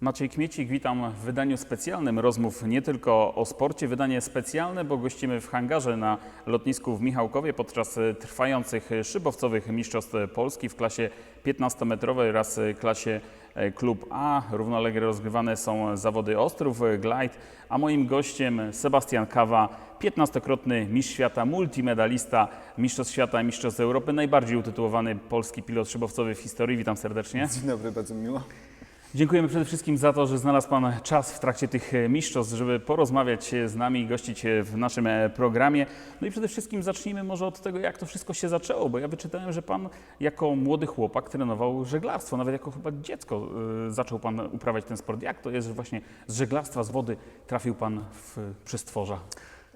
Maciej Kmiecik, witam w wydaniu specjalnym rozmów nie tylko o sporcie. Wydanie specjalne, bo gościmy w hangarze na lotnisku w Michałkowie podczas trwających szybowcowych Mistrzostw Polski w klasie 15-metrowej oraz klasie e, Klub A. Równolegle rozgrywane są zawody Ostrów, Glide, a moim gościem Sebastian Kawa, 15-krotny mistrz świata, multimedalista Mistrzostw Świata i Mistrzostw Europy, najbardziej utytułowany polski pilot szybowcowy w historii. Witam serdecznie. Dzień dobry, bardzo mi miło. Dziękujemy przede wszystkim za to, że znalazł Pan czas w trakcie tych e, mistrzostw, żeby porozmawiać z nami i gościć e, w naszym e, programie. No i przede wszystkim zacznijmy może od tego, jak to wszystko się zaczęło, bo ja wyczytałem, że Pan jako młody chłopak trenował żeglarstwo, nawet jako chyba dziecko zaczął Pan uprawiać ten sport. Jak to jest, że właśnie z żeglarstwa, z wody trafił Pan w przystworza?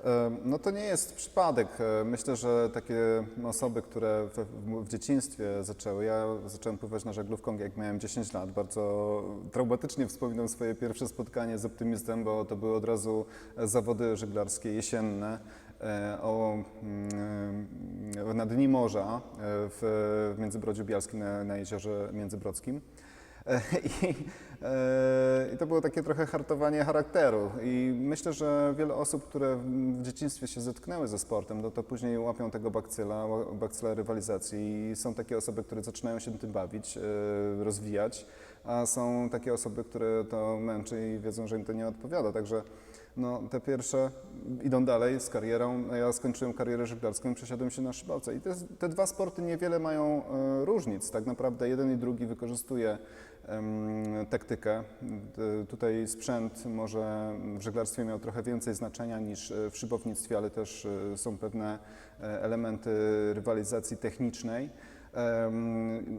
E, No to nie jest przypadek. E, Myślę, że takie osoby, które w, w- dzieciństwie zaczęły, ja zacząłem pływać na żaglówką jak miałem 10 lat. Bardzo traumatycznie wspominam swoje pierwsze spotkanie z optymizmem, bo to były od razu zawody żeglarskie jesienne e, o, mm, na dni morza e, w, w Międzybrodziu Bialskim na, na jeziorze Międzybrodzkim. I, e, I to było takie trochę hartowanie charakteru. I myślę, że wiele osób, które w- dzieciństwie się zetknęły ze sportem, no to później łapią tego bakcyla, bakcyla rywalizacji. I są takie osoby, które zaczynają się tym bawić, e, rozwijać, a są takie osoby, które to męczy i wiedzą, że im to nie odpowiada. Także no, te pierwsze idą dalej z karierą. Ja skończyłem karierę żeglarską i przesiadłem się na szybowca. I te, te dwa sporty niewiele mają e, różnic. Tak naprawdę jeden i drugi wykorzystuje taktykę. Tutaj sprzęt może w żeglarstwie miał trochę więcej znaczenia niż e, w szybownictwie, ale też e, są pewne e, elementy rywalizacji technicznej.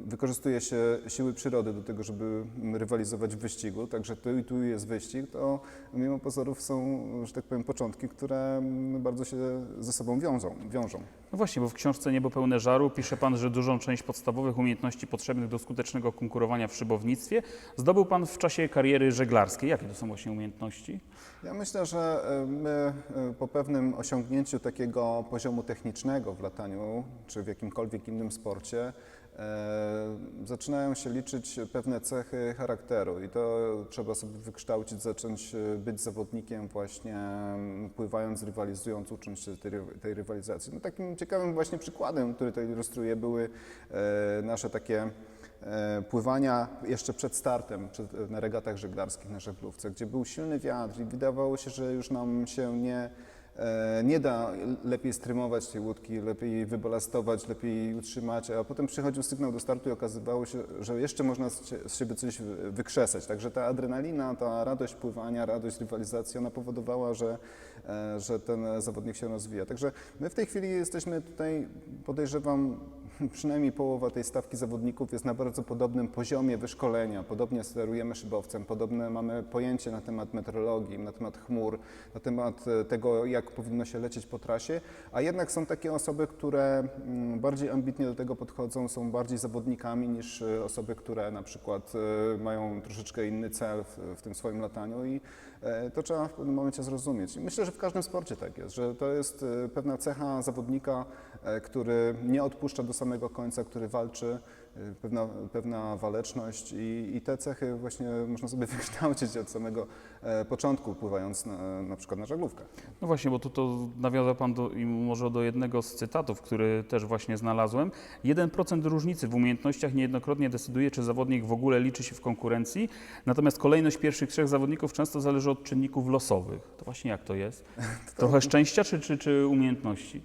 Wykorzystuje się siły przyrody do tego, żeby rywalizować w wyścigu, także tu i tu jest wyścig, to mimo pozorów są, że tak powiem, początki, które bardzo się ze sobą wiążą. wiążą. No właśnie, bo w książce Niebo pełne żaru pisze Pan, że dużą część podstawowych umiejętności potrzebnych do skutecznego konkurowania w szybownictwie zdobył Pan w czasie kariery żeglarskiej. Jakie to są właśnie umiejętności? Ja myślę, że e, my e, po pewnym osiągnięciu takiego poziomu technicznego w lataniu, czy w jakimkolwiek innym sporcie, zaczynają się liczyć pewne cechy charakteru i to trzeba sobie wykształcić, zacząć e, być zawodnikiem właśnie m, pływając, rywalizując, ucząc się tej, tej rywalizacji. No, takim ciekawym właśnie przykładem, który tutaj ilustruje, były e, nasze takie e, pływania jeszcze przed startem przed, na regatach żeglarskich na żaglówce, gdzie był silny wiatr i wydawało się, że już nam się nie, e, nie da lepiej strymować tej łódki, lepiej wybalastować, lepiej jej utrzymać, a potem przychodził sygnał do startu i okazywało się, że jeszcze można z siebie coś wy- wykrzesać. Także ta adrenalina, ta radość pływania, radość rywalizacji, ona powodowała, że, e, że ten zawodnik się rozwija. Także my w tej chwili jesteśmy tutaj, podejrzewam, przynajmniej połowa tej stawki zawodników jest na bardzo podobnym poziomie wyszkolenia. Podobnie sterujemy szybowcem, podobne mamy pojęcie na temat meteorologii, na temat chmur, na temat e, tego, jak powinno się lecieć po trasie, a jednak są takie osoby, które mm, bardziej ambitnie do tego podchodzą, są bardziej zawodnikami niż e, osoby, które na przykład e, mają troszeczkę inny cel w, w tym swoim lataniu i to trzeba w pewnym momencie zrozumieć. I myślę, że w każdym sporcie tak jest, że to jest e, pewna cecha zawodnika, e, który nie odpuszcza do samego końca, który walczy, e, pewna, pewna waleczność i, i te cechy właśnie można sobie wykształcić od samego e, początku, pływając na, na przykład na żaglówkę. No właśnie, bo tu to nawiązał Pan do, może do jednego z cytatów, który też właśnie znalazłem. 1% różnicy w umiejętnościach niejednokrotnie decyduje, czy zawodnik w ogóle liczy się w konkurencji, natomiast kolejność pierwszych trzech zawodników często zależy od czynników losowych. To właśnie jak to jest? Trochę szczęścia czy, czy, czy umiejętności?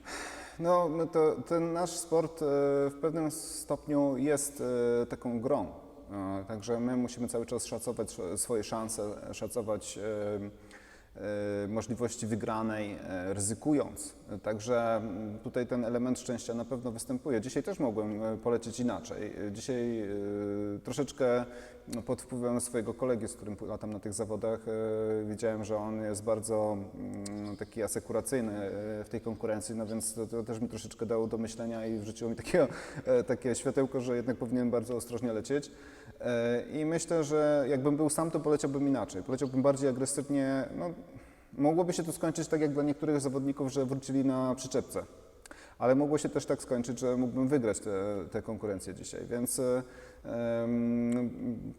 No, to ten nasz sport e, w pewnym stopniu jest e, taką grą. E, Także my musimy cały czas szacować swo- swoje szanse, szacować możliwości wygranej, ryzykując. Także mm, tutaj ten element szczęścia na pewno występuje. Dzisiaj też mogłem polecieć inaczej. Dzisiaj troszeczkę no, pod wpływem swojego kolegi, z którym latam na tych zawodach, e, widziałem, że on jest bardzo mm, taki asekuracyjny e, w tej konkurencji, no więc to, to też mi troszeczkę dało do myślenia i wrzuciło mi takiego, e, takie światełko, że jednak powinienem bardzo ostrożnie lecieć. I myślę, że jakbym był sam, to poleciałbym inaczej. Poleciałbym bardziej agresywnie. No, mogłoby się to skończyć tak jak dla niektórych zawodników, że wrócili na przyczepce. ale mogło się też tak skończyć, że mógłbym wygrać tę konkurencję dzisiaj, więc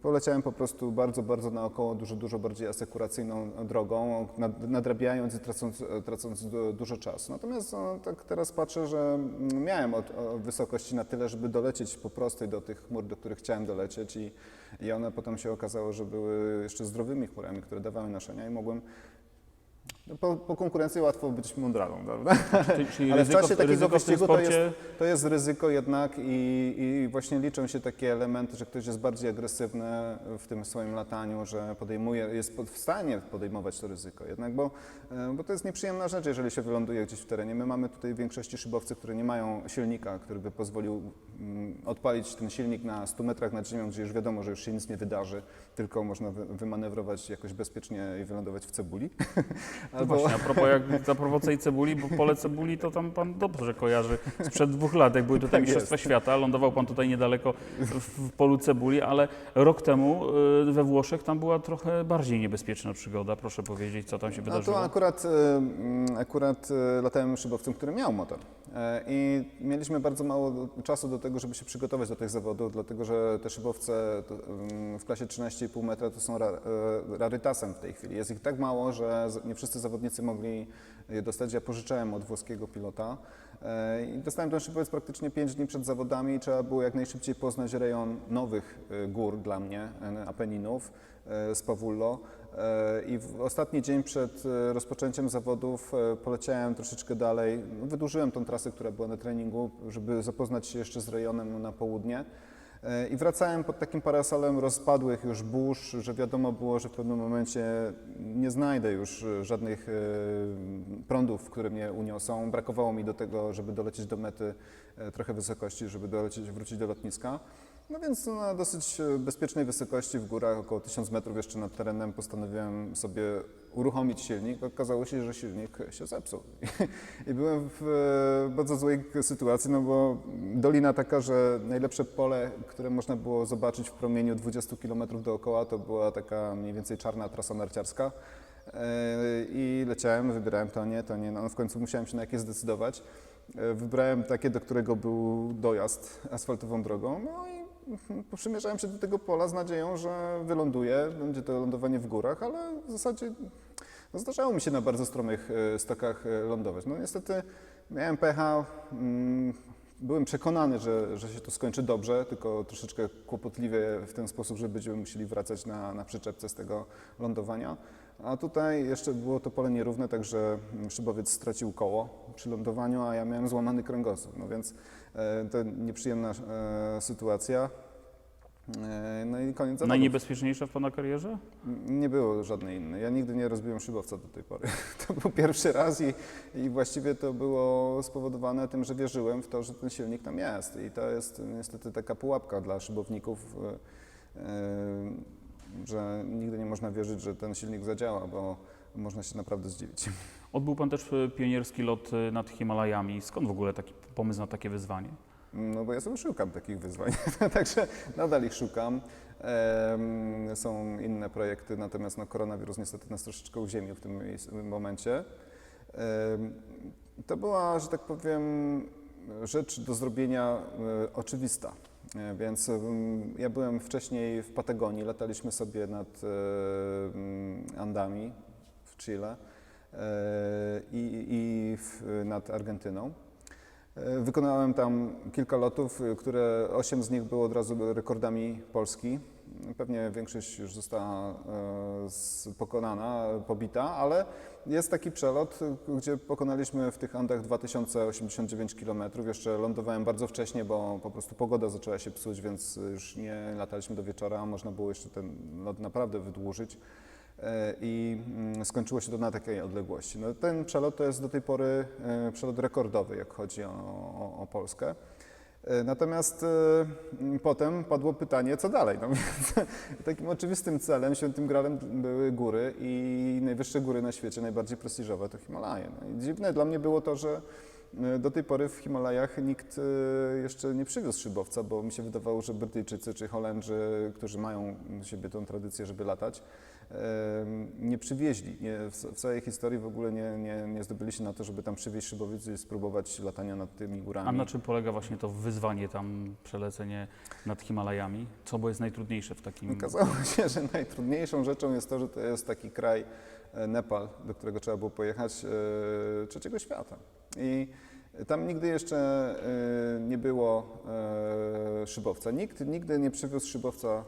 poleciałem po prostu bardzo, bardzo naokoło, dużo, dużo bardziej asekuracyjną drogą, nad, nadrabiając i tracąc, tracąc du- dużo czasu. Natomiast no, tak teraz patrzę, że mm, miałem od, wysokości na tyle, żeby dolecieć po prostej do tych chmur, do których chciałem dolecieć i, i one potem się okazało, że były jeszcze zdrowymi chmurami, które dawały naszenia i mogłem po, po konkurencji łatwo być mądralą, prawda? Czyli, czyli Ale w ryzyko, czasie takiego w wyścigu to sporcie To jest ryzyko jednak i, i właśnie liczą się takie elementy, że ktoś jest bardziej agresywny w tym swoim lataniu, że podejmuje, jest w stanie podejmować to ryzyko jednak, bo, e, bo to jest nieprzyjemna rzecz, jeżeli się wyląduje gdzieś w terenie. My mamy tutaj w większości szybowcy, które nie mają silnika, który by pozwolił mm, odpalić ten silnik na 100 metrach nad ziemią, gdzie już wiadomo, że już się nic nie wydarzy, tylko można wy, wymanewrować jakoś bezpiecznie i wylądować w cebuli. No właśnie, a propos jak za prowocej cebuli, bo pole cebuli to tam pan dobrze kojarzy sprzed dwóch lat, jak były tutaj Tak Mistrzostwa jest. Świata, lądował pan tutaj niedaleko w, w polu cebuli, ale rok temu y, we Włoszech tam była trochę bardziej niebezpieczna przygoda. Proszę powiedzieć, co tam się No wydarzyło. to akurat, e, mm, akurat e, latałem szybowcem, który miał motor. E, I mieliśmy bardzo mało czasu do tego, żeby się przygotować do tych zawodów, dlatego że te szybowce to, mm, w klasie 13,5 metra to są e, rarytasem w tej chwili. Jest ich tak mało, że nie wszyscy zawodnicy mogli je dostać. Ja pożyczałem od włoskiego pilota e, i dostałem ten szybowiec praktycznie 5 dni przed zawodami trzeba było jak najszybciej poznać rejon nowych e, gór dla mnie, Apeninów z Pawullo. I w ostatni dzień przed rozpoczęciem zawodów poleciałem troszeczkę dalej. Wydłużyłem tą trasę, która była na treningu, żeby zapoznać się jeszcze z rejonem na południe. I wracałem pod takim parasolem rozpadłych już burz, że wiadomo było, że w pewnym momencie nie znajdę już e, żadnych e, prądów, które mnie uniosą. Brakowało mi do tego, żeby dolecieć do mety e, trochę wysokości, żeby dolecieć, wrócić do lotniska. No więc na dosyć e, bezpiecznej wysokości w górach, około 1000 metrów jeszcze nad terenem, postanowiłem sobie uruchomić silnik. Okazało się, że silnik się zepsuł. I byłem w e, bardzo złej sytuacji, no bo dolina taka, że najlepsze pole, które można było zobaczyć w promieniu 20 km dookoła, to była taka mniej więcej czarna trasa narciarska. E, I leciałem, wybierałem to nie, to nie. No w końcu musiałem się na jakieś zdecydować. Wybrałem takie, do którego był dojazd asfaltową drogą. No przymierzałem się do tego pola z nadzieją, że wyląduję. Będzie to lądowanie w górach, ale w zasadzie no, zdarzało mi się na bardzo stromych e, stokach e, lądować. No niestety miałem pecha. mm, Byłem przekonany, że, że się to skończy dobrze, tylko troszeczkę kłopotliwie w ten sposób, że będziemy musieli wracać na, na przyczepce z tego lądowania. A tutaj jeszcze było to pole nierówne, także szybowiec stracił koło przy lądowaniu, a ja miałem złamany kręgosłup. No więc e, to nieprzyjemna e, sytuacja. E, no i koniec zawodów. Najniebezpieczniejsza w pana karierze? Nie było żadnej innej. Ja nigdy nie rozbiłem szybowca do tej pory. To był pierwszy raz i, i właściwie to było spowodowane tym, że wierzyłem w to, że ten silnik tam jest. I to jest niestety taka pułapka dla szybowników, e, e, że nigdy nie można wierzyć, że ten silnik zadziała, bo można się naprawdę zdziwić. Odbył pan też e, pionierski lot e, nad Himalajami. Skąd w ogóle taki pomysł na takie wyzwanie? No bo ja sobie szukam takich wyzwań, także nadal ich szukam. Em, są inne projekty, natomiast no, koronawirus niestety nas troszeczkę uziemił w tym momencie. Em, to była, że tak powiem, rzecz do zrobienia e, oczywista. E, Więc em, ja byłem wcześniej w Patagonii, lataliśmy sobie nad e, Andami w Chile e, i, i nad Argentyną. E, Wykonałem tam kilka lotów, które osiem z nich było od razu rekordami Polski. Pewnie większość już została e, pokonana, pobita, ale jest taki przelot, gdzie pokonaliśmy w tych Andach 2089 km. Jeszcze lądowałem bardzo wcześnie, bo po prostu pogoda zaczęła się psuć, więc już nie lataliśmy do wieczora, można było jeszcze ten lot naprawdę wydłużyć. E, i mm, skończyło się to na takiej odległości. No, ten przelot to jest do tej pory e, przelot rekordowy, jak chodzi o, o, o Polskę. E, Natomiast e, potem padło pytanie, co dalej? No, takim oczywistym celem, świętym gralem były góry i najwyższe góry na świecie, najbardziej prestiżowe to Himalaje. No, dziwne dla mnie było to, że E, Do tej pory w Himalajach nikt jeszcze nie przywiózł szybowca, bo mi się wydawało, że Brytyjczycy czy Holendrzy, którzy mają u siebie tą tradycję, żeby latać, nie przywieźli. Nie, w, całej historii w ogóle nie, nie, nie zdobyli się na to, żeby tam przywieźć szybowiec i spróbować latania nad tymi górami. A na czym polega właśnie to wyzwanie tam, przelecenie nad Himalajami? Co było jest najtrudniejsze w takim... Okazało się, że najtrudniejszą rzeczą jest to, że to jest taki kraj e, Nepal, do którego trzeba było pojechać e, trzeciego świata. I tam nigdy jeszcze e, nie było szybowca. Nikt nigdy nie przywiózł szybowca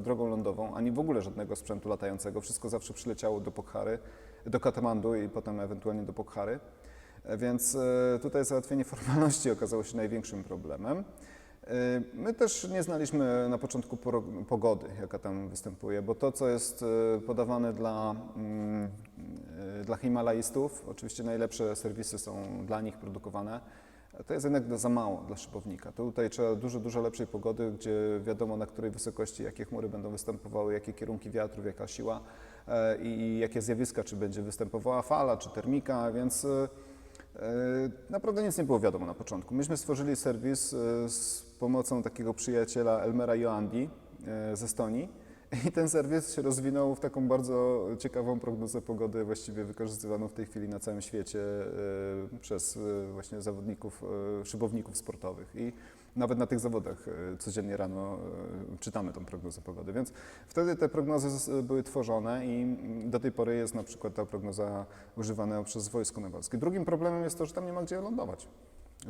drogą lądową, ani w ogóle żadnego sprzętu latającego. Wszystko zawsze przyleciało do Pokhary, do Katmandu i potem ewentualnie do Pokhary. E, Więc e, tutaj załatwienie formalności okazało się największym problemem. My też nie znaliśmy na początku pogody, jaka tam występuje, bo to, co jest podawane dla, mm, dla Himalajstów, oczywiście najlepsze serwisy są dla nich produkowane, to jest jednak za mało dla szybownika. To tutaj trzeba dużo, dużo lepszej pogody, gdzie wiadomo na której wysokości, jakie chmury będą występowały, jakie kierunki wiatrów, jaka siła e, i jakie zjawiska, czy będzie występowała fala, czy termika, więc y, E, Naprawdę nic nie było wiadomo na początku. Myśmy stworzyli serwis e, z pomocą takiego przyjaciela Elmera Joandi e, z Estonii i ten serwis się rozwinął w taką bardzo ciekawą prognozę pogody, właściwie wykorzystywaną w tej chwili na całym świecie e, przez e, właśnie zawodników, e, szybowników sportowych. I nawet na tych zawodach codziennie rano czytamy tą prognozę pogody, więc wtedy te prognozy były tworzone i do tej pory jest na przykład ta prognoza używana przez Wojsko Nepalskie. Drugim problemem jest to, że tam nie ma gdzie lądować.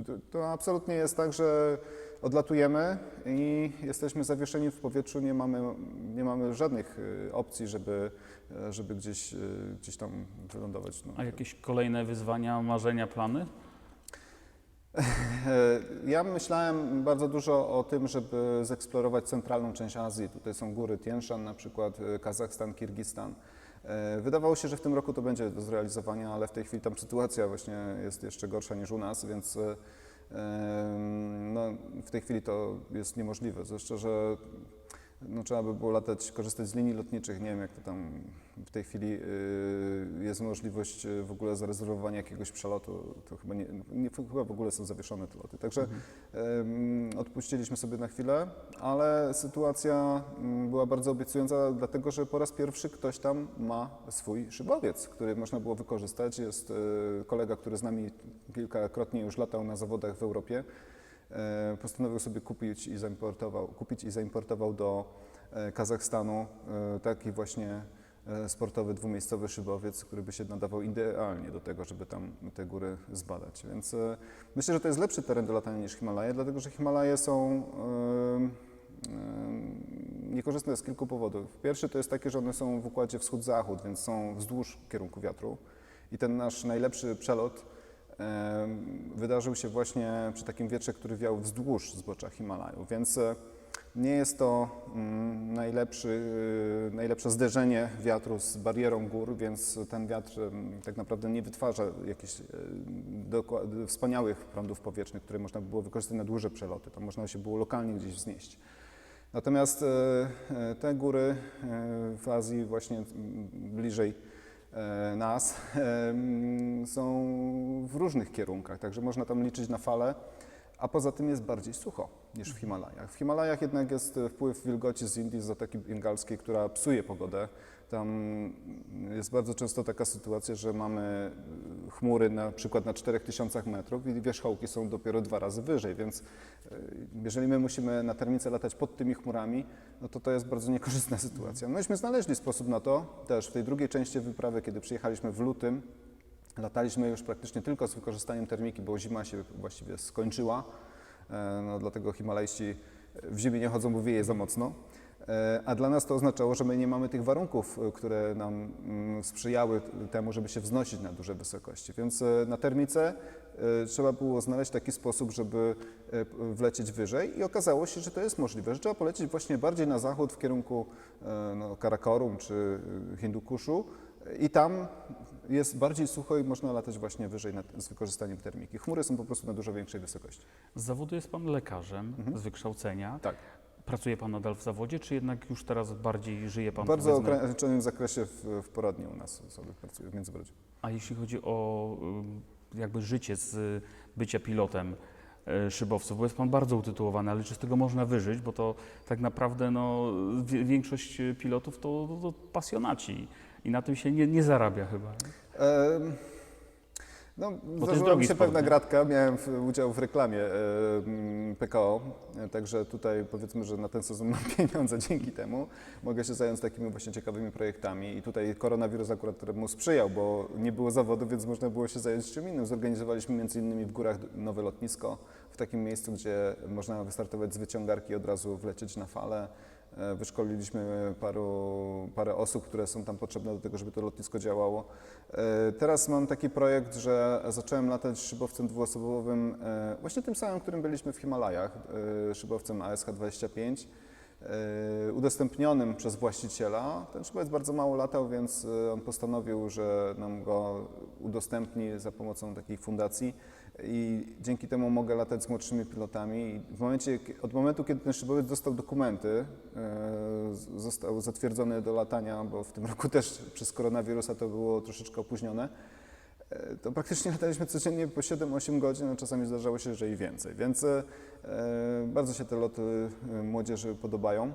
To, to absolutnie jest tak, że odlatujemy i jesteśmy zawieszeni w powietrzu, nie mamy, nie mamy żadnych y, opcji, żeby, e, żeby gdzieś, y, gdzieś tam wylądować. No. A jakieś kolejne wyzwania, marzenia, plany? Ja myślałem bardzo dużo o tym, żeby zeksplorować centralną część Azji. Tutaj są góry Tien Shan, na przykład Kazachstan, Kirgistan. E, Wydawało się, że w tym roku to będzie do zrealizowania, ale w tej chwili tam sytuacja właśnie jest jeszcze gorsza niż u nas, więc e, no, w tej chwili to jest niemożliwe. Zwłaszcza, że no, trzeba by było latać, korzystać z linii lotniczych. Nie wiem, jak to tam w tej chwili y, jest możliwość y, w ogóle zarezerwowania jakiegoś przelotu. To chyba, nie, nie, chyba w ogóle są zawieszone te loty. Także em, odpuściliśmy sobie na chwilę, ale sytuacja mm, była bardzo obiecująca, dlatego że po raz pierwszy ktoś tam ma swój szybowiec, który można było wykorzystać. Jest y, kolega, który z nami kilkakrotnie już latał na zawodach w Europie. E, postanowił sobie kupić i zaimportował, kupić i zaimportował do e, Kazachstanu e, taki właśnie sportowy dwumiejscowy szybowiec, który by się nadawał idealnie do tego, żeby tam te góry zbadać. Więc myślę, że to jest lepszy teren do latania niż Himalaje, dlatego że Himalaje są niekorzystne z kilku powodów. Pierwszy to jest taki, że one są w układzie wschód-zachód, więc są wzdłuż kierunku wiatru i ten nasz najlepszy przelot wydarzył się właśnie przy takim wietrze, który wiał wzdłuż zbocza Himalajów, więc e, nie jest to mm, najlepszy, e, najlepsze zderzenie wiatru z barierą gór, więc ten wiatr tak naprawdę nie wytwarza jakichś e, wspaniałych prądów powietrznych, które można by było wykorzystać na duże przeloty. Tam można się było lokalnie gdzieś wznieść. Natomiast te góry w Azji, właśnie bliżej nas, e, mm, są w różnych kierunkach, także można tam liczyć na fale, a poza tym jest bardziej sucho niż w Himalajach. W Himalajach jednak jest e, wpływ wilgoci z Indii, z Zatoki Bengalskiej, która psuje pogodę. Tam jest bardzo często taka sytuacja, że mamy e, chmury na przykład na 4000 metrów i wierzchołki są dopiero dwa razy wyżej, więc e, jeżeli my musimy na termice latać pod tymi chmurami, no to to jest bardzo niekorzystna sytuacja. Myśmy znaleźli sposób na to też w tej drugiej części wyprawy, kiedy przyjechaliśmy w lutym, lataliśmy już praktycznie tylko z wykorzystaniem termiki, bo zima się właściwie skończyła, e, no, dlatego Himalajści w zimie nie chodzą, bo wieje za mocno. E, A dla nas to oznaczało, że my nie mamy tych warunków, e, które nam mm, sprzyjały temu, żeby się wznosić na duże wysokości. Więc na termice trzeba było znaleźć taki sposób, żeby wlecieć wyżej i okazało się, że to jest możliwe, że trzeba polecieć właśnie bardziej na zachód w kierunku no, Karakorum czy Hindukuszu i tam jest bardziej sucho i można latać właśnie wyżej na, z wykorzystaniem termiki. Chmury są po prostu na dużo większej wysokości. Z zawodu jest Pan lekarzem z wykształcenia. Tak. Pracuje Pan nadal w zawodzie, czy jednak już teraz bardziej żyje Pan W bardzo powiedzmy, ograniczonym zakresie w, w poradni u nas sobie pracuję w Międzygrodziu. A jeśli chodzi o jakby życie z bycia pilotem e, szybowców, bo jest Pan bardzo utytułowany, ale czy z tego można wyżyć, bo to tak naprawdę no, większość pilotów to, to, to pasjonaci i na tym się nie, nie zarabia chyba. No, zdarzyła mi się sport, pewna nie? gratka, miałem udział w reklamie PKO, także tutaj powiedzmy, że na ten sezon mam pieniądze dzięki temu. Mogę się zająć takimi właśnie ciekawymi projektami i tutaj koronawirus akurat temu sprzyjał, bo nie było zawodu, więc można było się zająć czym innym. Zorganizowaliśmy między innymi w górach nowe lotnisko, w takim miejscu, gdzie można wystartować z wyciągarki i od razu wlecieć na falę. E, Wyszkoliliśmy paru, parę osób, które są tam potrzebne do tego, żeby to lotnisko działało. E, Teraz mam taki projekt, że zacząłem latać szybowcem dwuosobowym, e, właśnie tym samym, którym byliśmy w Himalajach, e, szybowcem ASH-25, e, udostępnionym przez właściciela. Ten szybowiec bardzo mało latał, więc e, on postanowił, że nam go udostępni za pomocą takiej fundacji i dzięki temu mogę latać z młodszymi pilotami. W momencie, od momentu, kiedy ten szybowiec dostał dokumenty, e, został zatwierdzony do latania, bo w tym roku też przez koronawirusa to było troszeczkę opóźnione, e, to praktycznie lataliśmy codziennie po 7-8 godzin, a czasami zdarzało się, że i więcej. Więc e, bardzo się te loty młodzieży podobają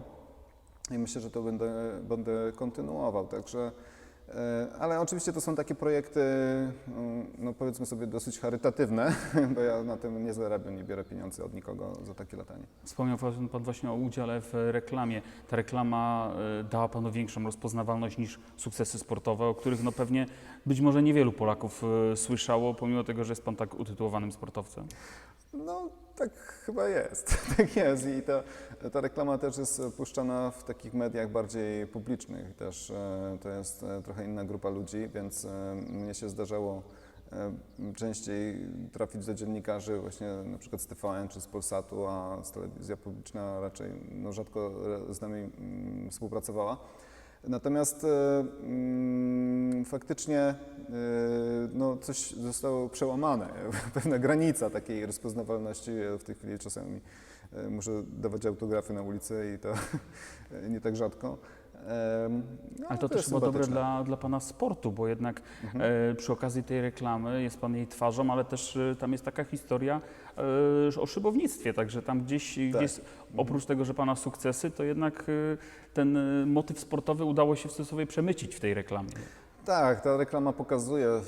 i myślę, że to będę, będę kontynuował. Także, ale oczywiście to są takie projekty, mm, no powiedzmy sobie, dosyć charytatywne, bo ja na tym nie zarabiam, nie biorę pieniędzy od nikogo za takie latanie. Wspomniał Pan właśnie o udziale w reklamie. Ta reklama e, dała Panu większą rozpoznawalność niż sukcesy sportowe, o których no pewnie być może niewielu Polaków e, słyszało, pomimo tego, że jest Pan tak utytułowanym sportowcem. No, tak chyba jest. Tak jest i ta, ta reklama też jest puszczana w takich mediach bardziej publicznych. Też e, to jest e, trochę inna grupa ludzi, więc e, mnie się zdarzało częściej trafić do dziennikarzy właśnie na przykład z TVN czy z Polsatu, a z telewizja publiczna raczej no, rzadko z nami mm, współpracowała. Natomiast mm, faktycznie no, coś zostało przełamane, pewna granica takiej rozpoznawalności. W tej chwili czasami muszę dawać autografy na ulicy i to nie tak rzadko. No, Ale to, też jest chyba dobre dla, dla Pana sportu, bo jednak Mhm. e, przy okazji tej reklamy jest Pan jej twarzą, ale też e, tam jest taka historia e, o szybownictwie, także tam gdzieś, Tak. gdzieś oprócz tego, że Pana sukcesy, to jednak e, ten e, motyw sportowy udało się w cudzysłowie przemycić w tej reklamie. Tak, ta reklama pokazuje e,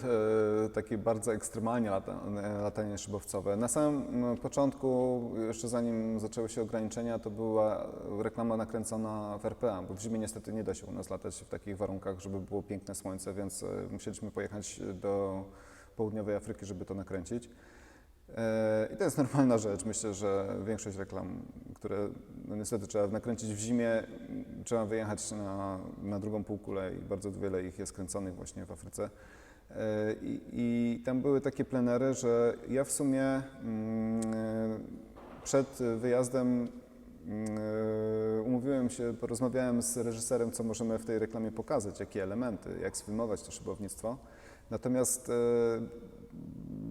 takie bardzo ekstremalnie lata, e, latanie szybowcowe. Na samym m, początku, jeszcze zanim zaczęły się ograniczenia, to była reklama nakręcona w RPA, bo w zimie niestety nie da się u nas latać w takich warunkach, żeby było piękne słońce, więc e, musieliśmy pojechać do południowej Afryki, żeby to nakręcić. E, I to jest normalna rzecz. Myślę, że większość reklam, które no niestety trzeba nakręcić w zimie, trzeba wyjechać na, na drugą półkulę i bardzo wiele ich jest kręconych właśnie w Afryce. E, I, I tam były takie plenery, że ja w sumie mm, przed wyjazdem mm, e, umówiłem się, porozmawiałem z reżyserem, co możemy w tej reklamie pokazać, jakie elementy, jak sfilmować to szybownictwo. Natomiast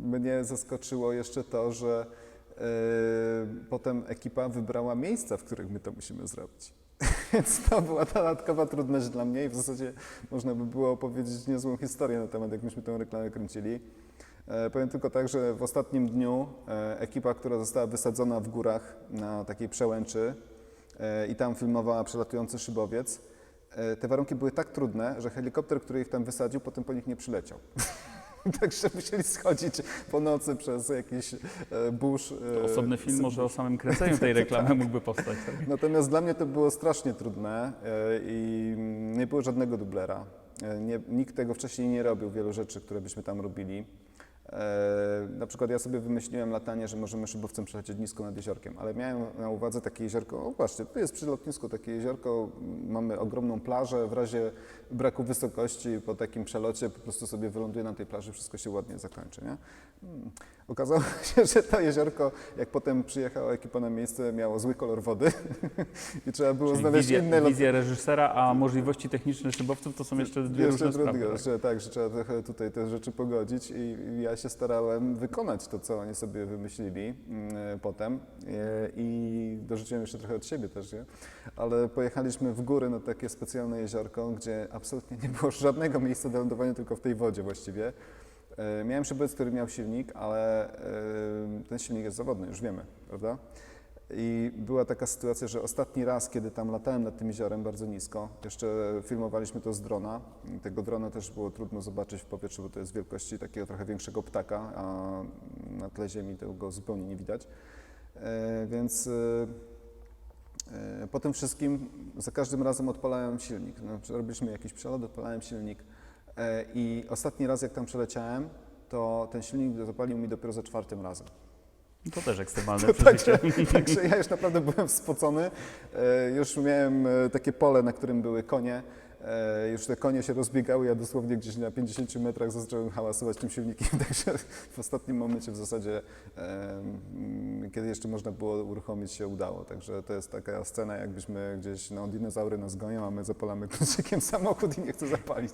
mnie zaskoczyło jeszcze to, że e, potem ekipa wybrała miejsca, w których my to musimy zrobić. Więc to była dodatkowa trudność dla mnie i w zasadzie można by było opowiedzieć niezłą historię na temat, jak myśmy tę reklamę kręcili. E, powiem tylko tak, że w ostatnim dniu e, ekipa, która została wysadzona w górach na takiej przełęczy e, i tam filmowała przelatujący szybowiec, e, te warunki były tak trudne, że helikopter, który ich tam wysadził, potem po nich nie przyleciał. Także musieli schodzić po nocy przez jakiś e, burz. E, osobny film może o samym kręceniu tej reklamy mógłby powstać. Tak? Natomiast dla mnie to było strasznie trudne e, i nie było żadnego dublera. Nie, nikt tego wcześniej nie robił, wielu rzeczy, które byśmy tam robili. E, Na przykład ja sobie wymyśliłem latanie, że możemy szybowcem przelecieć nisko nad jeziorkiem, ale miałem na uwadze takie jeziorko, o właśnie, tu jest przy lotnisku takie jeziorko, mamy ogromną plażę, w razie braku wysokości po takim przelocie po prostu sobie wyląduje na tej plaży, wszystko się ładnie zakończy, nie? Hmm. Okazało się, że to jeziorko, jak potem przyjechała ekipa na miejsce, miało zły kolor wody i trzeba było Czyli znaleźć wizja, inne wizja reżysera, a możliwości techniczne szybowców to są jeszcze dwie Jeszcze różne sprawy. drugie, tak? że tak, że trzeba trochę tutaj te rzeczy pogodzić i i ja się starałem wykonać to, co oni sobie wymyślili mm, potem e, i dorzuciłem jeszcze trochę od siebie też, nie? ale pojechaliśmy w góry na takie specjalne jeziorko, gdzie absolutnie nie było żadnego miejsca do lądowania, tylko w tej wodzie właściwie. E, Miałem szybowiec, który miał silnik, ale e, ten silnik jest zawodny, już wiemy, prawda? I była taka sytuacja, że ostatni raz, kiedy tam latałem nad tym jeziorem bardzo nisko, jeszcze filmowaliśmy to z drona. Tego drona też było trudno zobaczyć w powietrzu, bo to jest wielkości takiego trochę większego ptaka, a na tle ziemi tego zupełnie nie widać. E, Więc po tym wszystkim za każdym razem odpalałem silnik. No, robiliśmy jakiś przelot, odpalałem silnik i ostatni raz jak tam przeleciałem, to ten silnik zapalił mi dopiero za czwartym razem. To też ekstremalne przeżycie. Także, także ja już naprawdę byłem spocony. E, Już miałem e, takie pole, na którym były konie. E, Już te konie się rozbiegały, ja dosłownie gdzieś na 50 metrach zacząłem hałasować tym silnikiem, także w ostatnim momencie w zasadzie, kiedy jeszcze można było uruchomić, się udało. Także to jest taka scena, jakbyśmy gdzieś, no dinozaury nas gonią, a my zapalamy kluczykiem samochód i nie chce zapalić.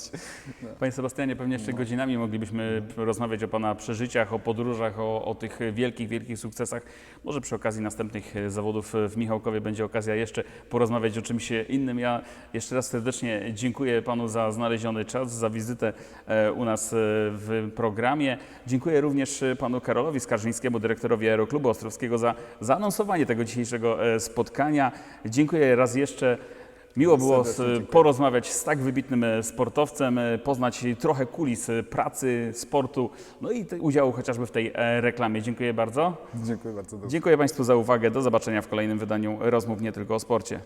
Panie Sebastianie, pewnie jeszcze godzinami moglibyśmy rozmawiać o Pana przeżyciach, o podróżach, o, o tych wielkich, wielkich sukcesach. Może przy okazji następnych zawodów w Michałkowie będzie okazja jeszcze porozmawiać o czymś innym. Ja jeszcze raz serdecznie dziękuję Panu za znaleziony czas, za wizytę e, u nas e, w programie. Dziękuję również e, Panu Karolowi Skarżyńskiemu, dyrektorowi Aeroklubu Ostrowskiego za zaanonsowanie tego dzisiejszego spotkania. Dziękuję raz jeszcze. Miło było porozmawiać z tak wybitnym sportowcem, poznać trochę kulis pracy, sportu, no i udziału chociażby w tej reklamie. Dziękuję bardzo. Dziękuję bardzo. Dziękuję Państwu za uwagę. Do zobaczenia w kolejnym wydaniu rozmów nie tylko o sporcie.